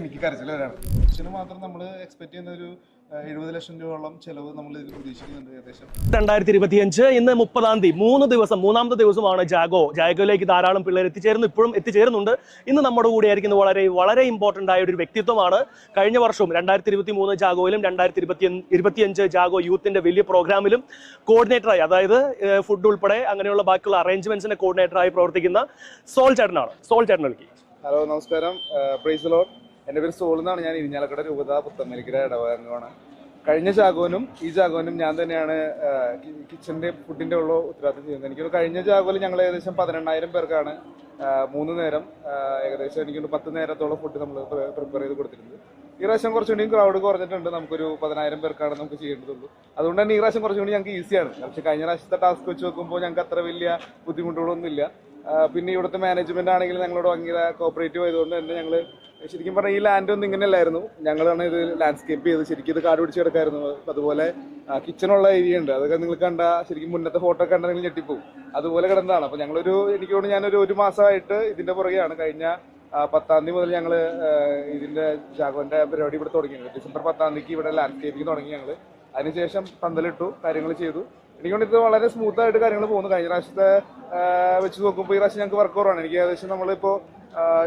എനിക്ക് കരച്ചിൽ വരാണ്. ഇതിന് മാത്രം നമ്മൾ എക്സ്പെക്ട് ചെയ്യുന്ന ഒരു എഴുപത് ലക്ഷം രൂപയോളം ചെലവ് നമ്മൾ ഇതിൽ പ്രതീക്ഷിക്കുന്നുണ്ട് ഏകദേശം. രണ്ടായിരത്തി ഇരുപത്തിയഞ്ച് ഇന്ന് മുപ്പതാം തീയതി. മൂന്ന് ദിവസം മൂന്നാമത്തെ ദിവസമാണ് ജാഗോ. ജാഗോയിലേക്ക് ധാരാളം പിള്ളേർ എത്തിച്ചേരുന്നു. ഇപ്പോഴും എത്തിച്ചേരുന്നുണ്ട്. ഇന്ന് നമ്മുടെ കൂടെ ആയിരിക്കുന്നത് വളരെ വളരെ ഇമ്പോർട്ടന്റ് ആയ ഒരു വ്യക്തിത്വമാണ്. കഴിഞ്ഞ വർഷവും രണ്ടായിരത്തി ഇരുപത്തി മൂന്ന് ജാഗോയിലും രണ്ടായിരത്തി ഇരുപത്തി ഇരുപത്തിയഞ്ച് ജാഗോ യൂത്തിന്റെ വലിയ പ്രോഗ്രാമിലും കോർഡിനേറ്ററായി അതായത് ഫുഡ് ഉൾപ്പെടെ അങ്ങനെയുള്ള ബാക്കിയുള്ള അറേഞ്ച്മെന്റ്സിന്റെ കോർഡിനേറ്ററായി പ്രവർത്തിക്കുന്ന സോൾ ചേട്ടനാണ്. സോൾ ചേട്ടനൊക്കെ ഹലോ നമസ്കാരം. പ്രൈസ് ലോഡ് എന്റെ പേര് സോൾ എന്നാണ്. ഞാൻ ഇരിഞ്ഞാലക്കട രൂപത പുത്തമ്മലിക്കര ഇടവകമാണ് കഴിഞ്ഞ ജാഗോനും ഈ ജാഗോനും ഞാൻ തന്നെയാണ് കിച്ചന്റെ ഫുഡിന്റെ ഉള്ള ഉത്തരവാദിത്തം ചെയ്യുന്നത്. എനിക്ക് കഴിഞ്ഞ ജാഗോയിൽ ഞങ്ങൾ ഏകദേശം പതിനെണ്ണായിരം പേർക്കാണ് മൂന്ന് നേരം ഏകദേശം എനിക്ക് പത്ത് നേരത്തോളം ഫുഡ് നമ്മൾ പ്രിപ്പയർ ചെയ്ത് കൊടുത്തിട്ടുണ്ട്. ഈ പ്രാവശ്യം കുറച്ചുകൂടി ക്രൗഡ് കുറഞ്ഞിട്ടുണ്ട്. നമുക്കൊരു പതിനായിരം പേർക്കാണ് നമുക്ക് ചെയ്യേണ്ടതുള്ളൂ. അതുകൊണ്ട് തന്നെ ഈ പ്രാവശ്യം കുറച്ചുകൂടി ഞങ്ങൾക്ക് ഈസിയാണ് പക്ഷേ കഴിഞ്ഞ പ്രാവശ്യത്തെ ടാസ്ക് വെച്ച് നോക്കുമ്പോൾ ഞങ്ങൾക്ക് അത്ര വലിയ ബുദ്ധിമുട്ടുകളൊന്നും ഇല്ല ആ, പിന്നെ ഇവിടുത്തെ മാനേജ്മെന്റ് ആണെങ്കിൽ ഞങ്ങളോട് ഭയങ്കര കോപ്പറേറ്റീവ് ആയതുകൊണ്ട് തന്നെ ഞങ്ങൾ ശരിക്കും പറഞ്ഞാൽ ഈ ലാൻഡ് ഒന്നും ഇങ്ങനെയല്ലായിരുന്നു. ഞങ്ങളാണ് ഇത് ലാൻഡ്സ്കേപ്പ് ചെയ്ത് ശരിക്കും ഇത് കാട് പിടിച്ച് കിടക്കായിരുന്നു. അതുപോലെ കിച്ചണുള്ള ഏരിയ ഉണ്ട്. അതൊക്കെ നിങ്ങൾ കണ്ട ശരിക്കും മുന്നത്തെ ഫോട്ടോ കണ്ടെങ്കിൽ ഞെട്ടിപ്പോവും. അതുപോലെ കിടന്നതാണ്. അപ്പോൾ ഞങ്ങളൊരു എനിക്ക് തോന്നുന്നു ഞാനൊരു ഒരു മാസമായിട്ട് ഇതിന്റെ പുറകെയാണ് കഴിഞ്ഞ പത്താം തീയതി മുതൽ ഞങ്ങൾ ഇതിന്റെ ജാഗോന്റെ പരിപാടി ഇവിടെ തുടങ്ങിയത്. ഡിസംബർ പത്താം തീയതിക്ക് ഇവിടെ ലാൻഡ്സ്കേപ്പിംഗ് തുടങ്ങി ഞങ്ങൾ അതിനുശേഷം പന്തലിട്ടു കാര്യങ്ങൾ ചെയ്തു. എനിക്ക് തോന്നുന്നു ഇത് വളരെ സ്മൂത്ത് ആയിട്ട് കാര്യങ്ങൾ പോകുന്നു. കഴിഞ്ഞ പ്രാവശ്യത്തെ വെച്ച് നോക്കുമ്പോൾ ഈ പ്രാവശ്യം ഞങ്ങൾക്ക് വർക്ക് കുറവാണ്. എനിക്ക് ഏകദേശം നമ്മളിപ്പോൾ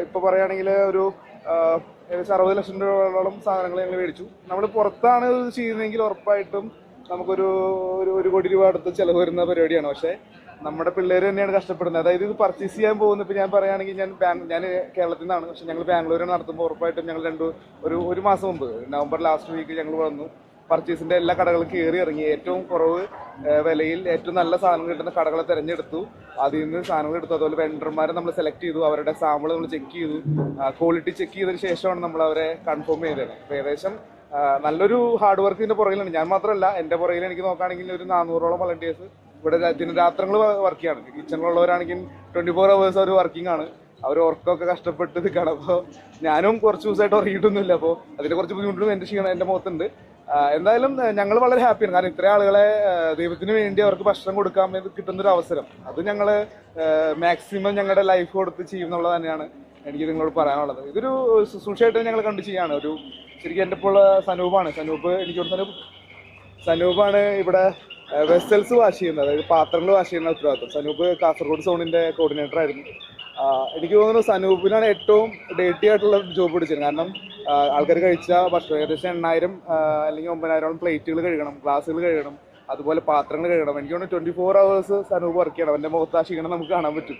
ഇപ്പോൾ പറയുകയാണെങ്കിൽ ഒരു ഏകദേശം അറുപത് ലക്ഷം രൂപയോളം സാധനങ്ങൾ ഞങ്ങൾ മേടിച്ചു. നമ്മൾ പുറത്താണ് ഇത് ചെയ്യുന്നതെങ്കിൽ ഉറപ്പായിട്ടും നമുക്കൊരു ഒരു ഒരു കോടി രൂപ അടുത്ത് ചിലവ് വരുന്ന പരിപാടിയാണ്. പക്ഷേ നമ്മുടെ പിള്ളേർ തന്നെയാണ് കഷ്ടപ്പെടുന്നത്. അതായത് ഇത് പർച്ചേസ് ചെയ്യാൻ പോകുന്ന. ഇപ്പം ഞാൻ പറയുകയാണെങ്കിൽ ഞാൻ ഞാൻ കേരളത്തിൽ നിന്നാണ്. പക്ഷെ ഞങ്ങൾ ബാംഗ്ലൂരിൽ നടത്തുമ്പോൾ ഉറപ്പായിട്ടും ഞങ്ങൾ രണ്ട് ഒരു ഒരു മാസം മുമ്പ് നവംബർ ലാസ്റ്റ് വീക്ക് ഞങ്ങൾ വന്നു പർച്ചേസിന്റെ എല്ലാ കടകളും കയറി ഇറങ്ങി. ഏറ്റവും കുറവ് വിലയിൽ ഏറ്റവും നല്ല സാധനങ്ങൾ കിട്ടുന്ന കടകളെ തിരഞ്ഞെടുത്തു. അതിൽ നിന്ന് സാധനങ്ങൾ എടുത്തു. അതുപോലെ വെണ്ടർമാരെ നമ്മൾ സെലക്ട് ചെയ്തു. അവരുടെ സാമ്പിൾ നമ്മൾ ചെക്ക് ചെയ്തു. ക്വാളിറ്റി ചെക്ക് ചെയ്തതിന് ശേഷമാണ് നമ്മൾ അവരെ കൺഫേം ചെയ്തത്. അപ്പോൾ ഏകദേശം നല്ലൊരു ഹാർഡ് വർക്ക് വർക്കിന്റെ പുറകിലാണ്. ഞാൻ മാത്രമല്ല എന്റെ പുറകിൽ എനിക്ക് നോക്കുകയാണെങ്കിൽ ഒരു നാനൂറോളം വളണ്ടിയേഴ്സ് ഇവിടെ ദിനരാത്രങ്ങൾ വർക്ക് ചെയ്യാണ്. കിച്ചണിലുള്ളവരാണെങ്കിൽ ട്വന്റി ഫോർ അവേഴ്സ് അവർ വർക്കിംഗ് ആണ്. അവർ ഉറക്കമൊക്കെ കഷ്ടപ്പെട്ട് നിൽക്കുകയാണ്. അപ്പോൾ ഞാനും കുറച്ച് ദിവസമായിട്ട് ഉറങ്ങിയിട്ടൊന്നുമില്ല. അപ്പോൾ അതിന്റെ കുറച്ച് ബുദ്ധിമുട്ടും എന്റെ ക്ഷീണം എന്റെ മുഖത്തുണ്ട്. എന്തായാലും ഞങ്ങൾ വളരെ ഹാപ്പിയാണ് കാരണം ഇത്രയും ആളുകളെ ദൈവത്തിന് വേണ്ടി അവർക്ക് ഭക്ഷണം കൊടുക്കാൻ വേണ്ടി കിട്ടുന്ന ഒരു അവസരം. അത് ഞങ്ങൾ മാക്സിമം ഞങ്ങളുടെ ലൈഫ് കൊടുത്ത് ചെയ്യുന്നുള്ളത് തന്നെയാണ് എനിക്ക് നിങ്ങളോട് പറയാനുള്ളത്. ഇതൊരു ശുശ്രൂഷയായിട്ട് ഞങ്ങൾ കണ്ടു ചെയ്യാണ്. ഒരു ശരിക്കും എന്റെ ഇപ്പോൾ സനൂപാണ്. സനൂപ് എനിക്ക് ഇവിടെ സനൂപ് സനൂപാണ് ഇവിടെ വെസൽസ് വാഷ് ചെയ്യുന്നത്. അതായത് പാത്രങ്ങൾ വാഷ് ചെയ്യുന്ന ഉത്തരവാദിത്വം. സനൂപ് കാസർഗോഡ് സോണിന്റെ കോർഡിനേറ്റർ ആയിരുന്നു. എനിക്ക് തോന്നുന്നു സനൂപിനാണ് ഏറ്റവും ഡേറ്റി ആയിട്ടുള്ള ജോബ് പിടിച്ചത്. കാരണം ആൾക്കാർ കഴിച്ച ഭക്ഷണം ഏകദേശം എണ്ണായിരം അല്ലെങ്കിൽ ഒമ്പതിനായിരം പ്ലേറ്റുകൾ കഴുകണം ഗ്ലാസ്സുകൾ കഴുകണം അതുപോലെ പാത്രങ്ങൾ കഴുകണം. എനിക്ക് തോന്നുന്നു twenty four hours Sanoop work ചെയ്യണം. അവന്റെ മുഖത്ത് ആ ക്ഷീണം നമുക്ക് കാണാൻ പറ്റും.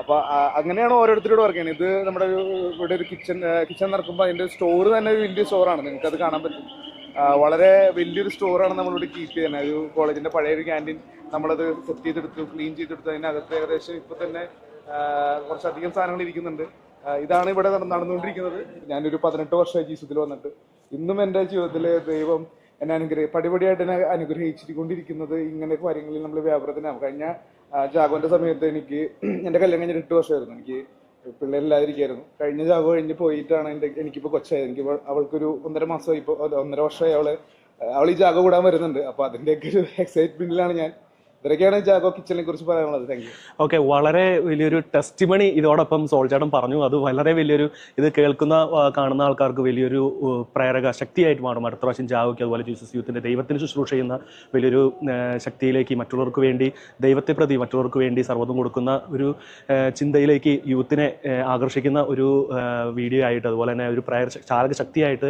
അപ്പോൾ അങ്ങനെയാണ് ഓരോരുത്തരോട് വർക്ക് ചെയ്യുന്നത്. ഇത് നമ്മുടെ ഒരു ഇവിടെ ഒരു കിച്ചൺ കിച്ചൺ നടക്കുമ്പോൾ അതിന്റെ സ്റ്റോർ തന്നെ ഒരു വലിയ സ്റ്റോറാണ് നിങ്ങൾക്ക് അത് കാണാൻ പറ്റും. വളരെ വലിയൊരു സ്റ്റോറാണ് നമ്മളിവിടെ കീപ്പ് ചെയ്യുന്നത്. ഒരു കോളേജിന്റെ പഴയ ഒരു ക്യാന്റീൻ നമ്മളത് സെറ്റ് ചെയ്തെടുത്തു ക്ലീൻ ചെയ്തെടുത്തു. അതിനകത്ത് ഏകദേശം ഇപ്പോൾ തന്നെ കുറച്ചധികം സാധനങ്ങൾ ഇരിക്കുന്നുണ്ട്. ഇതാണ് ഇവിടെ നട- നടന്നുകൊണ്ടിരിക്കുന്നത്. ഞാനൊരു പതിനെട്ട് വർഷമായി ജീവിതത്തിൽ വന്നിട്ട്. ഇന്നും എന്റെ ജീവിതത്തിൽ ദൈവം എന്നെ അനുഗ്രഹി പടിപടിയായിട്ട് എന്നെ അനുഗ്രഹിച്ചിരിക്കൊണ്ടിരിക്കുന്നത് ഇങ്ങനെ കാര്യങ്ങളിൽ നമ്മൾ വ്യാപാരത്തിനാണ് കഴിഞ്ഞ ജാഗോന്റെ സമയത്ത് എനിക്ക് എന്റെ കല്യാണം കഴിഞ്ഞ എട്ട് വർഷമായിരുന്നു. എനിക്ക് പിള്ളേരില്ലാതിരിക്കായിരുന്നു. കഴിഞ്ഞ ജാഗോ കഴിഞ്ഞ് പോയിട്ടാണ് എന്റെ എനിക്കിപ്പോൾ കൊച്ചായത്. എനിക്ക് അവൾക്കൊരു ഒന്നര മാസമായി ഇപ്പോൾ ഒന്നര വർഷമായി അവൾ അവൾ ഈ ജാഗോ കൂടാൻ വരുന്നുണ്ട്. അപ്പോൾ അതിന്റെയൊക്കെ ഒരു എക്സൈറ്റ്മെന്റിലാണ് ഞാൻ ഇതൊക്കെയാണ് ജാഗോ കിച്ചണിനെ കുറിച്ച് പറയാനുള്ളത്. താങ്ക് യു ഓക്കെ വളരെ വലിയൊരു ടെസ്റ്റിമണി ഇതോടൊപ്പം സോൾചേട്ടൻ പറഞ്ഞു. അത് വളരെ വലിയൊരു ഇത് കേൾക്കുന്ന കാണുന്ന ആൾക്കാർക്ക് വലിയൊരു പ്രേരക ശക്തിയായിട്ട് മാറും. അടുത്ത പ്രാവശ്യം ജാഗോയ്ക്ക് അതുപോലെ ജീസസ് യൂത്തിന്റെ ദൈവത്തിന് ശുശ്രൂഷ ചെയ്യുന്ന വലിയൊരു ശക്തിയിലേക്ക് മറ്റുള്ളവർക്ക് വേണ്ടി ദൈവത്തെ പ്രതി മറ്റുള്ളവർക്ക് വേണ്ടി സർവതും കൊടുക്കുന്ന ഒരു ചിന്തയിലേക്ക് യൂത്തിനെ ആകർഷിക്കുന്ന ഒരു വീഡിയോ ആയിട്ട് അതുപോലെ തന്നെ ഒരു പ്രേര ചാലക ശക്തിയായിട്ട്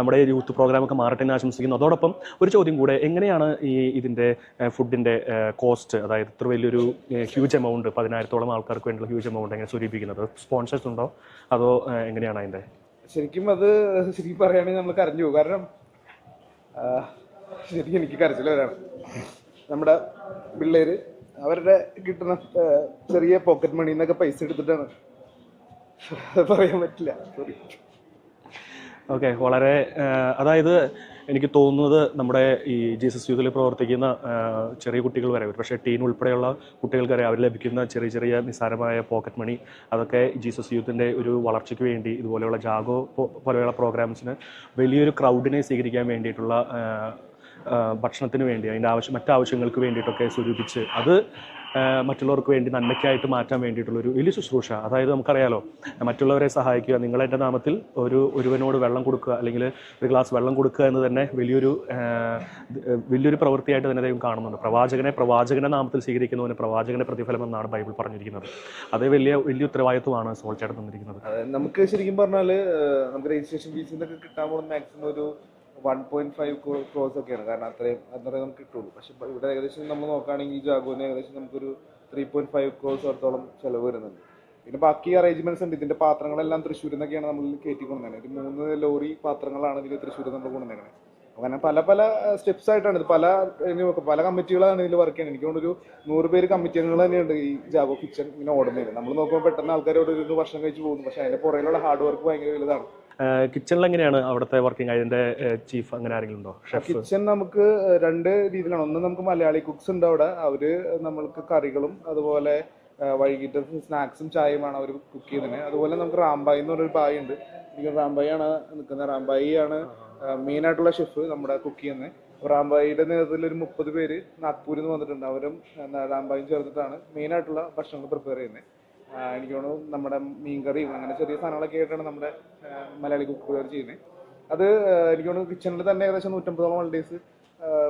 നമ്മുടെ യൂത്ത് പ്രോഗ്രാമൊക്കെ മാറട്ടെ എന്ന് ആശംസിക്കുന്നു. അതോടൊപ്പം ഒരു ചോദ്യം കൂടെ എങ്ങനെയാണ് ഈ ഇതിന്റെ ഫുഡിന്റെ കോസ്റ്റ് അതായത് ഇത്ര വലിയൊരു ഹ്യൂജ് എമൗണ്ട് പതിനായിരത്തോളം ആൾക്കാർക്ക് വേണ്ടിയുള്ള ഹ്യൂജ് എമൗണ്ട് എങ്ങനെ സ്വരൂപിക്കുന്നത് സ്പോൺസേഴ്സ് ഉണ്ടോ? അതോ എങ്ങനെയാണ് അതിന്റെ? ശരിക്കും അത് ശരിക്കും പറയുകയാണെങ്കിൽ നമ്മൾ കരഞ്ഞു പോകും. കാരണം ശരിക്കും എനിക്ക് കരച്ചിൽ നമ്മുടെ പിള്ളേര് അവരുടെ കിട്ടുന്ന ചെറിയ പോക്കറ്റ് മണിന്നൊക്കെ പൈസ എടുത്തിട്ടാണ്. പറയാൻ പറ്റില്ല. സോറി ഓക്കെ വളരെ അതായത് എനിക്ക് തോന്നുന്നത് നമ്മുടെ ഈ ജീസസ് യൂത്തിൽ പ്രവർത്തിക്കുന്ന ചെറിയ കുട്ടികൾ വരെ പക്ഷേ ടീൻ ഉൾപ്പെടെയുള്ള കുട്ടികൾക്ക് വരെ അവർ ലഭിക്കുന്ന ചെറിയ ചെറിയ നിസ്സാരമായ പോക്കറ്റ് മണി അതൊക്കെ ജീസസ് യൂത്തിന്റെ ഒരു വളർച്ചയ്ക്ക് വേണ്ടി ഇതുപോലെയുള്ള ജാഗോ പോലെയുള്ള പ്രോഗ്രാംസിന് വലിയൊരു ക്രൗഡിനെ സ്വീകരിക്കാൻ വേണ്ടിയിട്ടുള്ള ഭക്ഷണത്തിന് വേണ്ടി അതിന്റെ ആവശ്യം മറ്റാവശ്യങ്ങൾക്ക് വേണ്ടിയിട്ടൊക്കെ സ്വരൂപിച്ച് അത് മറ്റുള്ളവർക്ക് വേണ്ടി നന്മയ്ക്കായിട്ട് മാറ്റാൻ വേണ്ടിയിട്ടുള്ള ഒരു വലിയ ശുശ്രൂഷ. അതായത് നമുക്കറിയാലോ മറ്റുള്ളവരെ സഹായിക്കുക നിങ്ങളെന്റെ നാമത്തിൽ ഒരു ഒരുവനോട് വെള്ളം കൊടുക്കുക അല്ലെങ്കിൽ ഒരു ഗ്ലാസ് വെള്ളം കൊടുക്കുക എന്ന് തന്നെ വലിയൊരു വലിയൊരു പ്രവൃത്തിയായിട്ട് തന്നെ ദൈവം കാണുന്നുണ്ട്. പ്രവാചകനെ പ്രവാചകനെ നാമത്തിൽ സ്വീകരിക്കുന്നവന് പ്രവാചകന്റെ പ്രതിഫലം എന്നാണ് ബൈബിൾ പറഞ്ഞിരിക്കുന്നത്. അതേ വലിയ വലിയ ഉത്തരവാദിത്വമാണ് സോൾ ചേട്ടൻ തന്നിരിക്കുന്നത്. നമുക്ക് ശരിക്കും പറഞ്ഞാൽ നമുക്ക് രജിസ്ട്രേഷൻ ഫീസിൽ നിന്നൊക്കെ കിട്ടാൻ പോകുന്ന മാക്സിമം ഒരു വൺ പോയിന്റ് ഫൈവ് ക്രോസ് ഒക്കെയാണ്. കാരണം അത്രയും അത്രയും നമുക്ക് കിട്ടുള്ളൂ. പക്ഷെ ഇവിടെ ഏകദേശം നമ്മൾ നോക്കുകയാണെങ്കിൽ ഈ ജാഗോന് ഏകദേശം നമുക്കൊരു ത്രീ പോയിന്റ് ഫൈവ് ക്രോസ് അടുത്തോളം ചെലവ് വരുന്നുണ്ട്. പിന്നെ ബാക്കി അറേഞ്ച്മെന്റ്സ് ഉണ്ട്. ഇതിന്റെ പാത്രങ്ങളെല്ലാം തൃശ്ശൂരിൽ നിന്നൊക്കെയാണ് നമ്മൾ കയറ്റി കൊണ്ടുവന്നത് ഒരു മൂന്ന് ലോറി പാത്രങ്ങളാണ് ഇതിൽ തൃശ്ശൂരിൽ നമ്മൾ കൊണ്ടുവന്നേക്കുന്നത് അങ്ങനെ പല പല സ്റ്റെപ്സ് ആയിട്ടാണ് ഇത്. പല പല കമ്മിറ്റികളാണ് ഇതിൽ വർക്ക് ചെയ്യുന്നത്. എനിക്ക് ഒരു നൂറ് പേര് കമ്മിറ്റി അംഗങ്ങൾ തന്നെയുണ്ട് ഈ ജാഗോ കിച്ചൺ ഇങ്ങനെ ഓടുന്നത് നമ്മൾ നോക്കുമ്പോൾ പെട്ടെന്ന് ആൾക്കാരോട് ഒരു വർഷം കഴിച്ച് പോകുന്നു. പക്ഷെ അതിന്റെ പുറകിലുള്ള ഹാർഡ് വർക്ക് ഭയങ്കര വലുതാണ്. കിച്ചണിൽ എങ്ങനെയാണ് അവിടുത്തെ വർക്കിംഗ് അതിന്റെ ചീഫ് അങ്ങനെ ആരെങ്കിലും ഉണ്ടോ? ഷെഫ് കിച്ചൺ നമുക്ക് രണ്ട് രീതിയിലാണ്. ഒന്ന് നമുക്ക് മലയാളി കുക്സ് ഉണ്ട് അവിടെ. അവർ നമ്മൾക്ക് കറികളും അതുപോലെ വൈകിട്ട് സ്നാക്സും ചായയുമാണ് അവർ കുക്ക് ചെയ്യുന്നത്. അതുപോലെ നമുക്ക് റാംബായി എന്ന് പറഞ്ഞൊരു ബായി ഉണ്ട്. റാംബായി ആണ് നിൽക്കുന്നത്. റാംബായി ആണ് മെയിൻ ആയിട്ടുള്ള ഷെഫ് നമ്മുടെ കുക്ക് ചെയ്യുന്നത്. റാംബായിയുടെ നേതൃത്വത്തിൽ ഒരു മുപ്പത് പേര് നാഗ്പൂരിൽ നിന്ന് വന്നിട്ടുണ്ട്. അവരും റാംബായും ചേർത്തിട്ടാണ് മെയിൻ ആയിട്ടുള്ള ഭക്ഷണങ്ങൾ പ്രിപ്പയർ ചെയ്യുന്നത്. എനിക്ക് തോന്നുന്നു നമ്മുടെ മീൻകറിയും അങ്ങനെ ചെറിയ സാധനങ്ങളൊക്കെ ആയിട്ടാണ് നമ്മുടെ മലയാളി കുക്കുകാർ ചെയ്യുന്നത് അത് എനിക്ക് തോന്നുന്നു കിച്ചണിൽ തന്നെ ഏകദേശം നൂറ്റമ്പതോളം ഹോളിഡേയ്സ്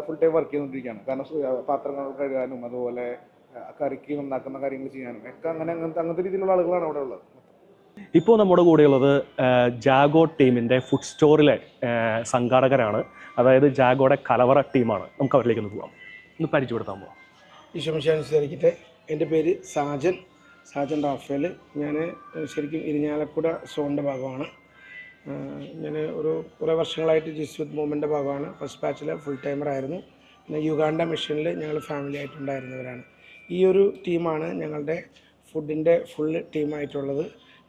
ഫുൾ ടൈം വർക്ക് ചെയ്തുകൊണ്ടിരിക്കുകയാണ്. കാരണം പാത്രങ്ങൾ കഴുകാനും അതുപോലെ കറിക്ക് നന്നാക്കുന്ന കാര്യങ്ങൾ ചെയ്യാനും ഒക്കെ അങ്ങനെ അങ്ങനത്തെ അങ്ങനത്തെ രീതിയിലുള്ള ആളുകളാണ് അവിടെ ഉള്ളത്. ഇപ്പോൾ നമ്മുടെ കൂടെയുള്ളത് ഉള്ളത് ജാഗോ ടീമിന്റെ ഫുഡ് സ്റ്റോറിലെ സംഘാടകരാണ്. അതായത് ജാഗോയുടെ കലവറ ടീമാണ്. നമുക്ക് അവരിലേക്ക് ഒന്ന് പോകാം ഒന്ന് പരിചയപ്പെടുത്താൻ പോകാം ഈശോമിശാനുസരിക്കട്ടെ എന്റെ പേര് സാജൻ. സാജൻ റാഫേൽ ഞാൻ ശരിക്കും ഇരിഞ്ഞാലക്കുട സോണിന്റെ ഭാഗമാണ്. ഞാൻ ഒരു കുറേ വർഷങ്ങളായിട്ട് ജിസ്വിത് മൂവ്മെന്റെ ഭാഗമാണ്. ഫസ്റ്റ് ബാച്ചിൽ ഫുൾ ടൈമറായിരുന്നു പിന്നെ യുഗാണ്ട മിഷനിൽ ഞങ്ങൾ ഫാമിലി ആയിട്ടുണ്ടായിരുന്നവരാണ്. ഈ ഒരു ടീമാണ് ഞങ്ങളുടെ ഫുഡിന്റെ ഫുൾ ടീമായിട്ടുള്ളത്.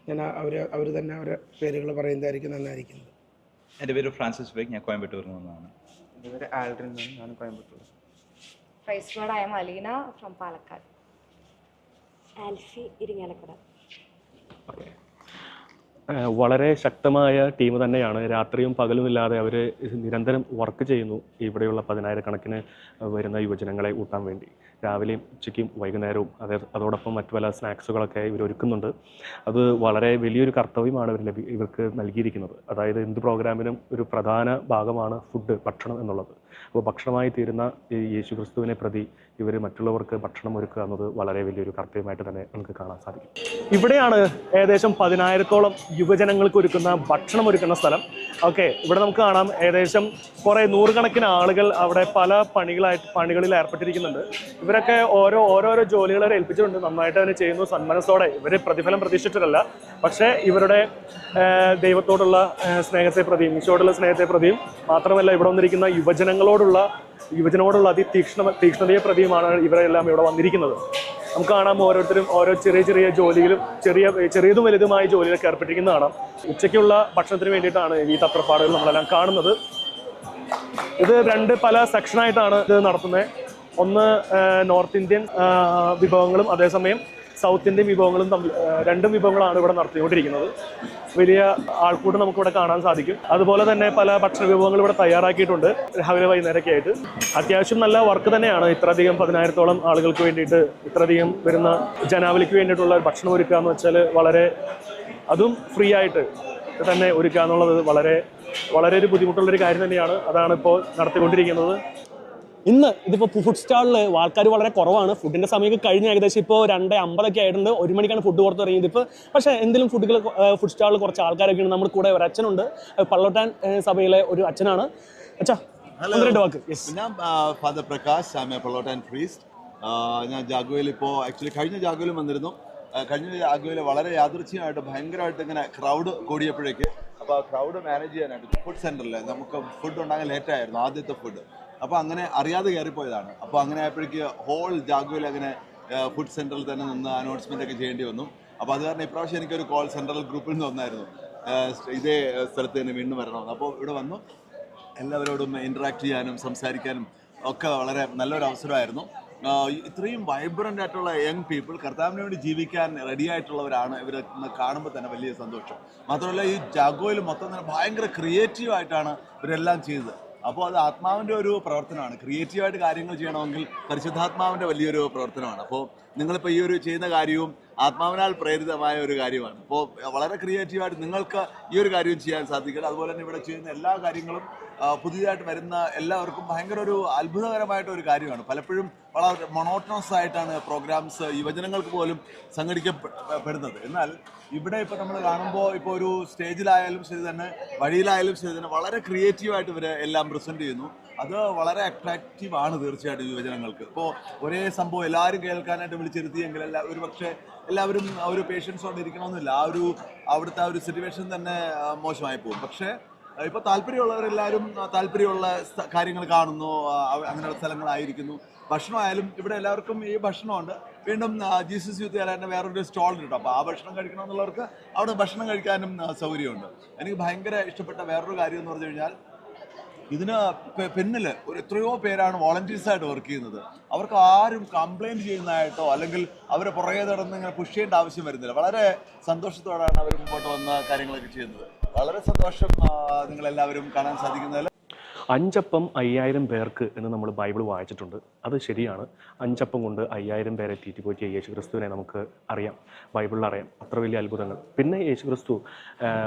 ഞാൻ അവർ അവർ തന്നെ അവരെ പേരുകൾ പറയുന്നതായിരിക്കും നന്നായിരിക്കുന്നത്. എന്റെ പേര് ഫ്രാൻസിസ് ബേക്ക് ഞാൻ കോയമ്പത്തൂരിൽ നിന്നാണ്. എന്റെ പേര് ആൽഡ്രിൻ ഞാൻ Coimbatore Praise God, Maleena from Palakkad. Alphy Irinjalakuda. വളരെ ശക്തമായ ടീം തന്നെയാണ്. രാത്രിയും പകലും ഇല്ലാതെ അവർ നിരന്തരം വർക്ക് ചെയ്യുന്നു ഇവിടെയുള്ള പതിനായിരക്കണക്കിന് വരുന്ന യുവജനങ്ങളെ ഊട്ടാൻ വേണ്ടി. രാവിലെയും ഉച്ചയ്ക്കും വൈകുന്നേരവും അതേ അതോടൊപ്പം മറ്റു പല സ്നാക്സുകളൊക്കെ ഇവർ ഒരുക്കുന്നുണ്ട്. അത് വളരെ വലിയൊരു കർത്തവ്യമാണ് ഇവർ ഇവർക്ക് നൽകിയിരിക്കുന്നത്. അതായത് എന്ത് പ്രോഗ്രാമിനും ഒരു പ്രധാന ഭാഗമാണ് ഫുഡ് ഭക്ഷണം എന്നുള്ളത്. അപ്പോൾ ഭക്ഷണമായി തീരുന്ന ഈ യേശു ക്രിസ്തുവിനെ പ്രതി ഇവർ മറ്റുള്ളവർക്ക് ഭക്ഷണം ഒരുക്കുക എന്നത് വളരെ വലിയൊരു കർത്തവ്യമായിട്ട് തന്നെ നമുക്ക് കാണാൻ സാധിക്കും. ഇവിടെയാണ് ഏകദേശം പതിനായിരത്തോളം യുവജനങ്ങൾക്ക് ഒരുക്കുന്ന ഭക്ഷണം ഒരുക്കുന്ന സ്ഥലം. ഓക്കെ ഇവിടെ നമുക്ക് കാണാം ഏകദേശം കുറേ നൂറുകണക്കിന് ആളുകൾ അവിടെ പല പണികളായിട്ട് പണികളിൽ ഏർപ്പെട്ടിരിക്കുന്നുണ്ട്. ഇവരൊക്കെ ഓരോ ഓരോരോ ജോലികൾ അവരെ ഏൽപ്പിച്ചിട്ടുണ്ട്. നന്നായിട്ട് അവർ ചെയ്യുന്നു. സന്മനസ്സോടെ ഇവർ പ്രതിഫലം പ്രതീക്ഷിച്ചിട്ടല്ല. പക്ഷേ ഇവരുടെ ദൈവത്തോടുള്ള സ്നേഹത്തെ പ്രതിയും ഈശോടുള്ള സ്നേഹത്തെ പ്രതിയും മാത്രമല്ല ഇവിടെ വന്നിരിക്കുന്ന യുവജനങ്ങളോടുള്ള യുവജനോടുള്ള അതിതീക്ഷണ തീക്ഷ്ണതയെ പ്രതിയുമാണ് ഇവരെല്ലാം ഇവിടെ വന്നിരിക്കുന്നത്. നമുക്ക് കാണാം ഓരോരുത്തരും ഓരോ ചെറിയ ചെറിയ ജോലിയിലും ചെറിയ ചെറിയതും വലുതുമായ ജോലിയിലൊക്കെ ഏർപ്പെട്ടിരിക്കുന്ന കാണാം. ഉച്ചയ്ക്കുള്ള ഭക്ഷണത്തിന് വേണ്ടിയിട്ടാണ് ഈ തത്രപ്പാടുകൾ നമ്മളെല്ലാം കാണുന്നത്. ഇത് രണ്ട് പല സെക്ഷനായിട്ടാണ് ഇത് നടത്തുന്നത്. ഒന്ന് നോർത്ത് ഇന്ത്യൻ വിഭവങ്ങളും അതേസമയം സൗത്ത് ഇന്ത്യൻ വിഭവങ്ങളും തമ്മിൽ രണ്ടും വിഭവങ്ങളാണ് ഇവിടെ നടത്തിക്കൊണ്ടിരിക്കുന്നത്. വലിയ ആൾക്കൂട്ടം നമുക്കിവിടെ കാണാൻ സാധിക്കും. അതുപോലെ തന്നെ പല ഭക്ഷണ വിഭവങ്ങൾ ഇവിടെ തയ്യാറാക്കിയിട്ടുണ്ട് രാവിലെ വൈകുന്നേരമൊക്കെ ആയിട്ട്. അത്യാവശ്യം നല്ല വർക്ക് തന്നെയാണ്. ഇത്രയധികം പതിനായിരത്തോളം ആളുകൾക്ക് വേണ്ടിയിട്ട് ഇത്രയധികം വരുന്ന ജനാവലിക്ക് വേണ്ടിയിട്ടുള്ള ഭക്ഷണം ഒരുക്കുക എന്ന് വെച്ചാൽ വളരെ അതും ഫ്രീ ആയിട്ട് തന്നെ ഒരുക്കുക എന്നുള്ളത് വളരെ വളരെ ഒരു ബുദ്ധിമുട്ടുള്ളൊരു കാര്യം തന്നെയാണ്. അതാണ് ഇപ്പോൾ നടത്തിക്കൊണ്ടിരിക്കുന്നത്. ഇന്ന് ഇതിപ്പോൾ ഫുഡ് സ്റ്റാളിൽ ആൾക്കാർ വളരെ കുറവാണ്. ഫുഡിന്റെ സമയമൊക്കെ കഴിഞ്ഞ് ഏകദേശം ഇപ്പോൾ രണ്ട് അമ്പതൊക്കെ ആയിട്ടുണ്ട്. ഒരു മണിക്കാണ് ഫുഡ് പുറത്ത് ഇറങ്ങിയത് ഇപ്പോൾ പക്ഷേ എന്തെങ്കിലും ഫുഡുകൾ ഫുഡ് സ്റ്റാളിൽ കുറച്ച് ആൾക്കാരൊക്കെ ഉണ്ട് നമ്മുടെ കൂടെ ഒരു അച്ഛനുണ്ട്. പള്ളോട്ടാൻ സഭയിലെ ഒരു അച്ഛനാണ്. അച്ഛാ വാക്ക്. ഞാൻ ഫാദർ പ്രകാശ് ആമ പൊളോട്ടൻ പ്രീസ്റ്റ് ഞാൻ ജാഗോയിൽ ഇപ്പോൾ ആക്ച്വലി കഴിഞ്ഞ ജാഗോയിലും വന്നിരുന്നു. കഴിഞ്ഞ ജാഗോയിൽ വളരെ യാദൃച്ഛികമായിട്ട് ഭയങ്കരമായിട്ട് ഇങ്ങനെ ക്രൗഡ് കൂടിയപ്പോഴേക്ക് അപ്പോൾ ആ ക്രൗഡ് മാനേജ് ചെയ്യാനായിട്ട് ഫുഡ് സെന്ററിൽ നമുക്ക് ഫുഡ് ഉണ്ടാകാൻ ലേറ്റായിരുന്നു ആദ്യത്തെ ഫുഡ് അപ്പോൾ അങ്ങനെ അറിയാതെ കയറിപ്പോയതാണ്. അപ്പോൾ അങ്ങനെ ആയപ്പോഴേക്ക് ഹോൾ ജാഗുവിൽ അങ്ങനെ ഫുഡ് സെന്ററിൽ തന്നെ നിന്ന് അനൗൺസ്മെന്റ് ഒക്കെ ചെയ്യേണ്ടി വന്നു. അപ്പോൾ അത് കാരണം ഇപ്രാവശ്യം എനിക്കൊരു കോൾ സെൻട്രൽ ഗ്രൂപ്പിൽ നിന്ന് വന്നായിരുന്നു. ഇതേ സ്ഥലത്ത് തന്നെ വീണ്ടും വരണമെന്ന്. അപ്പോൾ ഇവിടെ വന്നു. എല്ലാവരോടും ഇന്ററാക്ട് ചെയ്യാനും സംസാരിക്കാനും ഒക്കെ വളരെ നല്ലൊരു അവസരമായിരുന്നു. ഇത്രയും വൈബ്രന്റ് ആയിട്ടുള്ള യങ് പീപ്പിൾ കർത്താവിന് വേണ്ടി ജീവിക്കാൻ റെഡി ആയിട്ടുള്ളവരാണ്. ഇവരെ കാണുമ്പോൾ തന്നെ വലിയ സന്തോഷം. മാത്രമല്ല ഈ ജാഗോയിൽ മൊത്തം തന്നെ ഭയങ്കര ക്രിയേറ്റീവ് ആയിട്ടാണ് ഇവരെല്ലാം ചെയ്തത്. അപ്പോൾ അത് ആത്മാവിന്റെ ഒരു പ്രവർത്തനമാണ്. ക്രിയേറ്റീവായിട്ട് കാര്യങ്ങൾ ചെയ്യണമെങ്കിൽ പരിശുദ്ധാത്മാവിന്റെ വലിയൊരു പ്രവർത്തനമാണ്. അപ്പോൾ നിങ്ങളിപ്പോൾ ഈ ഒരു ചെയ്യുന്ന കാര്യവും ആത്മാവിനാൽ പ്രേരിതമായ ഒരു കാര്യമാണ്. അപ്പോൾ വളരെ ക്രിയേറ്റീവായിട്ട് നിങ്ങൾക്ക് ഈ ഒരു കാര്യം ചെയ്യാൻ സാധിക്കില്ല അതുപോലെ തന്നെ ഇവിടെ ചെയ്യുന്ന എല്ലാ കാര്യങ്ങളും പുതിയതായിട്ട് വരുന്ന എല്ലാവർക്കും ഭയങ്കര ഒരു അത്ഭുതകരമായിട്ട് ഒരു കാര്യമാണ്. പലപ്പോഴും വളരെ മൊണോട്ടണസ് ആയിട്ടാണ് പ്രോഗ്രാംസ് യുവജനങ്ങൾക്ക് പോലും സംഘടിക്കപ്പെടുന്നത്. എന്നാൽ ഇവിടെ ഇപ്പോൾ നമ്മൾ കാണുമ്പോൾ ഇപ്പോൾ ഒരു സ്റ്റേജിലായാലും ശരി തന്നെ വഴിയിലായാലും ശരി തന്നെ വളരെ ക്രിയേറ്റീവായിട്ട് ഇവർ എല്ലാം പ്രസന്റ് ചെയ്യുന്നു. അത് വളരെ അട്രാക്റ്റീവ് ആണ് തീർച്ചയായിട്ടും യുവജനങ്ങൾക്ക്. ഇപ്പോൾ ഒരേ സംഭവം എല്ലാവരും കേൾക്കാനായിട്ട് വിളിച്ചിരുത്തിയെങ്കിൽ എല്ലാ ഒരു പക്ഷേ എല്ലാവരും ഒരു പേഷ്യൻസോടെ ഇരിക്കണമെന്നില്ല. ആ ഒരു അവിടുത്തെ ആ ഒരു സിറ്റുവേഷൻ തന്നെ മോശമായി പോകും. പക്ഷേ ഇപ്പോൾ താല്പര്യമുള്ളവരെല്ലാവരും താല്പര്യമുള്ള കാര്യങ്ങൾ കാണുന്നു അങ്ങനെയുള്ള സ്ഥലങ്ങളായിരിക്കുന്നു. ഭക്ഷണമായാലും ഇവിടെ എല്ലാവർക്കും ഈ ഭക്ഷണമുണ്ട്. വീണ്ടും ജീസസ് യൂത്ത് തന്നെ വേറൊരു സ്റ്റോൾ ഉണ്ട് അപ്പോൾ ആ ഭക്ഷണം കഴിക്കണമെന്നുള്ളവർക്ക് അവിടെ ഭക്ഷണം കഴിക്കാനും സൗകര്യമുണ്ട്. എനിക്ക് ഭയങ്കര ഇഷ്ടപ്പെട്ട വേറൊരു കാര്യം എന്ന് പറഞ്ഞു കഴിഞ്ഞാൽ ഇതിന് പിന്നിൽ ഒരു എത്രയോ പേരാണ് വോളണ്ടിയേഴ്സായിട്ട് വർക്ക് ചെയ്യുന്നത്. അവർക്ക് ആരും കംപ്ലൈന്റ് ചെയ്യുന്നതായിട്ടോ അല്ലെങ്കിൽ അവരെ പുറകെ നടന്ന് ഇങ്ങനെ പുഷ് ചെയ്യേണ്ട ആവശ്യം വരുന്നില്ല. വളരെ സന്തോഷത്തോടെയാണ് അവർ മുമ്പോട്ട് വന്ന കാര്യങ്ങളൊക്കെ ചെയ്യുന്നത്. വളരെ സന്തോഷം നിങ്ങളെല്ലാവരും കാണാൻ സാധിക്കുന്നതിൽ അഞ്ചപ്പം അയ്യായിരം പേർക്ക് എന്ന് നമ്മൾ ബൈബിൾ വായിച്ചിട്ടുണ്ട്. അത് ശരിയാണ്. അഞ്ചപ്പം കൊണ്ട് അയ്യായിരം പേരെ തീറ്റിപ്പോറ്റിയ യേശു ക്രിസ്തുവിനെ നമുക്ക് അറിയാം. ബൈബിളിൽ അറിയാം. അത്ര വലിയ അത്ഭുതങ്ങൾ. പിന്നെ യേശു ക്രിസ്തു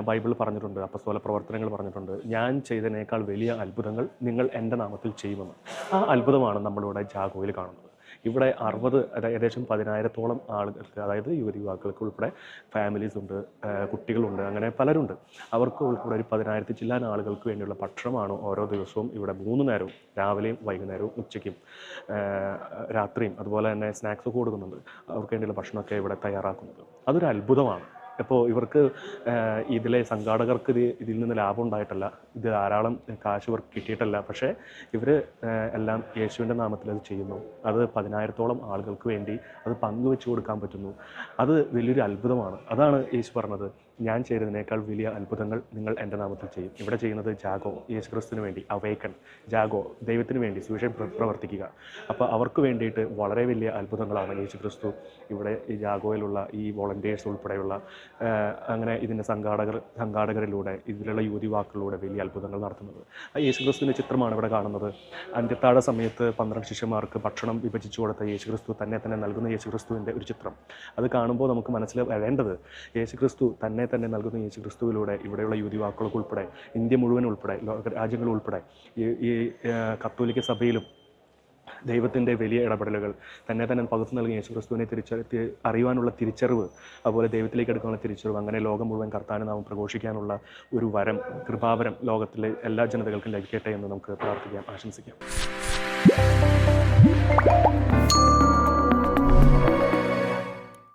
ബൈബിളിൽ പറഞ്ഞിട്ടുണ്ട് അപ്പസ്തോല പ്രവർത്തനങ്ങൾ പറഞ്ഞിട്ടുണ്ട്. ഞാൻ ചെയ്തതിനേക്കാൾ വലിയ അത്ഭുതങ്ങൾ നിങ്ങൾ എന്റെ നാമത്തിൽ ചെയ്യുമെന്ന്. ആ അത്ഭുതമാണ് നമ്മളിവിടെ ജാഗോയിൽ കാണുന്നത്. ഇവിടെ അറുപത് ഏകദേശം പതിനായിരത്തോളം ആളുകൾക്ക് അതായത് യുവതി യുവാക്കൾക്ക് ഉൾപ്പെടെ ഫാമിലീസ് ഉണ്ട് കുട്ടികളുണ്ട് അങ്ങനെ പലരുണ്ട്. അവർക്ക് ഉൾപ്പെടെ ഒരു പതിനായിരത്തി ചില്ലാൻ ആളുകൾക്ക് വേണ്ടിയുള്ള ഭക്ഷണമാണ് ഓരോ ദിവസവും ഇവിടെ മൂന്ന് നേരവും രാവിലെയും വൈകുന്നേരവും ഉച്ചയ്ക്കും രാത്രിയും അതുപോലെ തന്നെ സ്നാക്സ് കൊടുക്കുന്നുണ്ട്. അവർക്ക് വേണ്ടിയുള്ള ഭക്ഷണമൊക്കെ ഇവിടെ തയ്യാറാക്കുന്നത്. അതൊരു അത്ഭുതമാണ്. ഇപ്പോൾ ഇവർക്ക് ഇതിലെ സംഘാടകർക്ക് ഇത് ഇതിൽ നിന്ന് ലാഭം ഉണ്ടായിട്ടല്ല. ഇത് ധാരാളം കാശ് ഇവർക്ക് കിട്ടിയിട്ടല്ല. പക്ഷേ ഇവർ എല്ലാം യേശുവിന്റെ നാമത്തിൽ അത് ചെയ്യുന്നു. അത് പതിനായിരത്തോളം ആളുകൾക്ക് വേണ്ടി അത് പങ്കുവെച്ച് കൊടുക്കാൻ പറ്റുന്നു. അത് വലിയൊരു അത്ഭുതമാണ്. അതാണ് യേശു പറഞ്ഞത്. ഞാൻ ചെയ്തതിനേക്കാൾ വലിയ അത്ഭുതങ്ങൾ നിങ്ങൾ എന്റെ നാമത്തിൽ ചെയ്യും. ഇവിടെ ചെയ്യുന്നത് ജാഗോ യേശു ക്രിസ്തുവിന് വേണ്ടി അവേക്കൺ ജാഗോ ദൈവത്തിന് വേണ്ടി സുവിശേഷം പ്ര- പ്രവർത്തിക്കുക. അപ്പോൾ അവർക്ക് വേണ്ടിയിട്ട് വളരെ വലിയ അത്ഭുതങ്ങളാണ് യേശു ക്രിസ്തു ഇവിടെ ഈ ജാഗോയിലുള്ള ഈ വോളണ്ടിയേഴ്സ് ഉൾപ്പെടെയുള്ള അങ്ങനെ ഇതിന്റെ സംഘാടകർ സംഘാടകരിലൂടെ ഇതിലുള്ള യുവതിവാക്കളിലൂടെ വലിയ അത്ഭുതങ്ങൾ നടത്തുന്നത്. ആ യേശു ക്രിസ്തുവിന്റെ ചിത്രമാണ് ഇവിടെ കാണുന്നത്. അന്ത്യത്താഴ സമയത്ത് പന്ത്രണ്ട് ശിഷ്യന്മാർക്ക് ഭക്ഷണം വിഭജിച്ചു കൊടുത്ത യേശു ക്രിസ്തു തന്നെ തന്നെ നൽകുന്ന യേശു ക്രിസ്തുവിന്റെ ഒരു ചിത്രം. അത് കാണുമ്പോൾ നമുക്ക് മനസ്സിൽ വരേണ്ടത് യേശു ക്രിസ്തു തന്നെ തന്നെ നൽകുന്ന യേശു ക്രിസ്തുവിലൂടെ. ഇവിടെയുള്ള യുവതിവാക്കൾക്ക് ഉൾപ്പെടെ ഇന്ത്യ മുഴുവൻ ഉൾപ്പെടെ ലോക രാജ്യങ്ങൾ ഉൾപ്പെടെ ഈ കത്തോലിക്ക സഭയിലും ദൈവത്തിന്റെ വലിയ ഇടപെടലുകൾ തന്നെ തന്നെ പകുത്തു നൽകിയ യേശു ക്രിസ്തുവിനെ തിരിച്ചറി അറിയുവാനുള്ള തിരിച്ചറിവ് അതുപോലെ ദൈവത്തിലേക്ക് എടുക്കാനുള്ള തിരിച്ചറിവ് അങ്ങനെ ലോകം മുഴുവൻ കർത്താനും നാം പ്രഘോഷിക്കാനുള്ള ഒരു വരം കൃപാവരം ലോകത്തിലെ എല്ലാ ജനതകൾക്കും ലഭിക്കട്ടെ എന്ന് നമുക്ക് പ്രാർത്ഥിക്കാം ആശംസിക്കാം.